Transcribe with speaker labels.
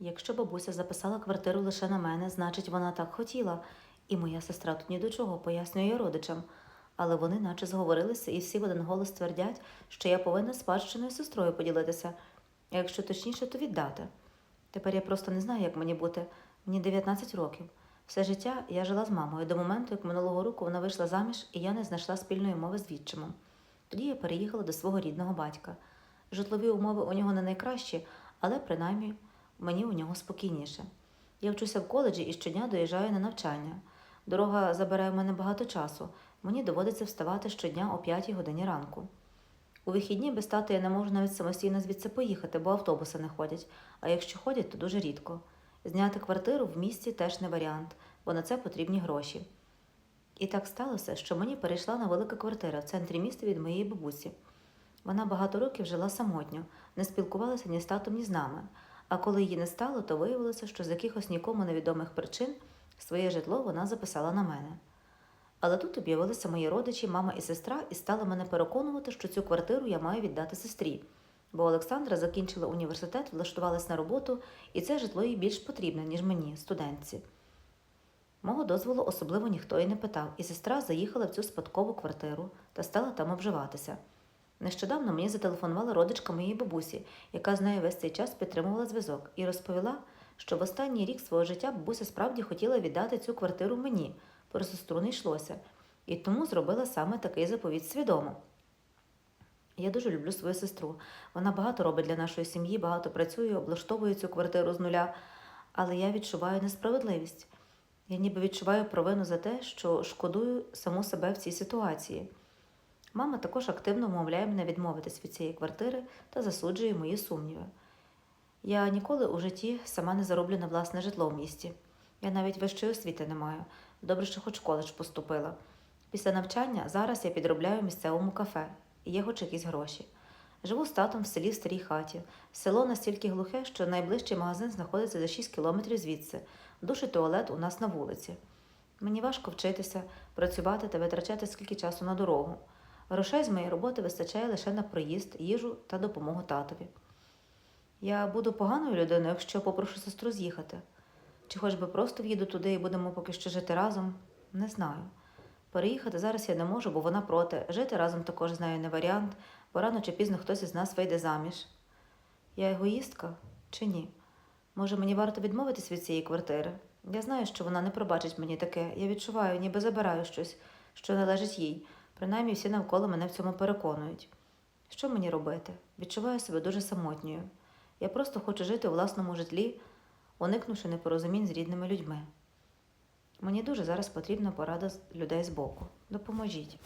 Speaker 1: Якщо бабуся записала квартиру лише на мене, значить вона так хотіла, і моя сестра тут ні до чого, пояснює родичам. Але вони наче зговорилися і всі в один голос твердять, що я повинна спадщиною сестрою поділитися, а якщо точніше, то віддати. Тепер я просто не знаю, як мені бути. Мені 19 років. Все життя я жила з мамою до моменту, як минулого року вона вийшла заміж, і я не знайшла спільної мови з відчимом. Тоді я переїхала до свого рідного батька. Житлові умови у нього не найкращі, але принаймні мені у нього спокійніше. Я вчуся в коледжі і щодня доїжджаю на навчання. Дорога забирає в мене багато часу. Мені доводиться вставати щодня о 5 годині ранку. У вихідні без тата я не можу навіть самостійно звідси поїхати, бо автобуси не ходять, а якщо ходять, то дуже рідко. Зняти квартиру в місті теж не варіант, бо на це потрібні гроші. І так сталося, що мені перейшла на велика квартира в центрі міста від моєї бабусі. Вона багато років жила самотньо, не спілкувалася ні з татом, ні з нами. А коли її не стало, то виявилося, що з якихось нікому невідомих причин своє житло вона записала на мене. Але тут об'явилися мої родичі, мама і сестра, і стали мене переконувати, що цю квартиру я маю віддати сестрі. Бо Олександра закінчила університет, влаштувалась на роботу, і це житло їй більш потрібне, ніж мені, студентці. Мого дозволу особливо ніхто і не питав, і сестра заїхала в цю спадкову квартиру та стала там обживатися. Нещодавно мені зателефонувала родичка моєї бабусі, яка з нею весь цей час підтримувала зв'язок, і розповіла, що в останній рік свого життя бабуся справді хотіла віддати цю квартиру мені, про сестру не йшлося, і тому зробила саме такий заповіт свідомо. Я дуже люблю свою сестру. Вона багато робить для нашої сім'ї, багато працює, облаштовує цю квартиру з нуля, але я відчуваю несправедливість. Я ніби відчуваю провину за те, що шкодую саму себе в цій ситуації. Мама також активно вмовляє мене відмовитись від цієї квартири та засуджує мої сумніви. Я ніколи у житті сама не зароблю на власне житло в місті. Я навіть вищої освіти не маю. Добре, що хоч коледж поступила. Після навчання зараз я підробляю місцевому кафе, і є хоч якісь гроші. Живу з татом в селі в старій хаті. Село настільки глухе, що найближчий магазин знаходиться за 6 кілометрів звідси. Душ і туалет у нас на вулиці. Мені важко вчитися, працювати та витрачати скільки часу на дорогу. Грошей з моєї роботи вистачає лише на проїзд, їжу та допомогу татові. Я буду поганою людиною, якщо попрошу сестру з'їхати. Чи хоч би просто в'їду туди і будемо поки що жити разом, не знаю. Переїхати зараз я не можу, бо вона проти. Жити разом також з нею не варіант, бо рано чи пізно хтось із нас вийде заміж. Я егоїстка чи ні? Може, мені варто відмовитись від цієї квартири? Я знаю, що вона не пробачить мені таке. Я відчуваю, ніби забираю щось, що належить їй. Принаймні всі навколо мене в цьому переконують. Що мені робити? Відчуваю себе дуже самотньою. Я просто хочу жити у власному житлі, уникнувши непорозумінь з рідними людьми. Мені дуже зараз потрібна порада людей з боку. Допоможіть.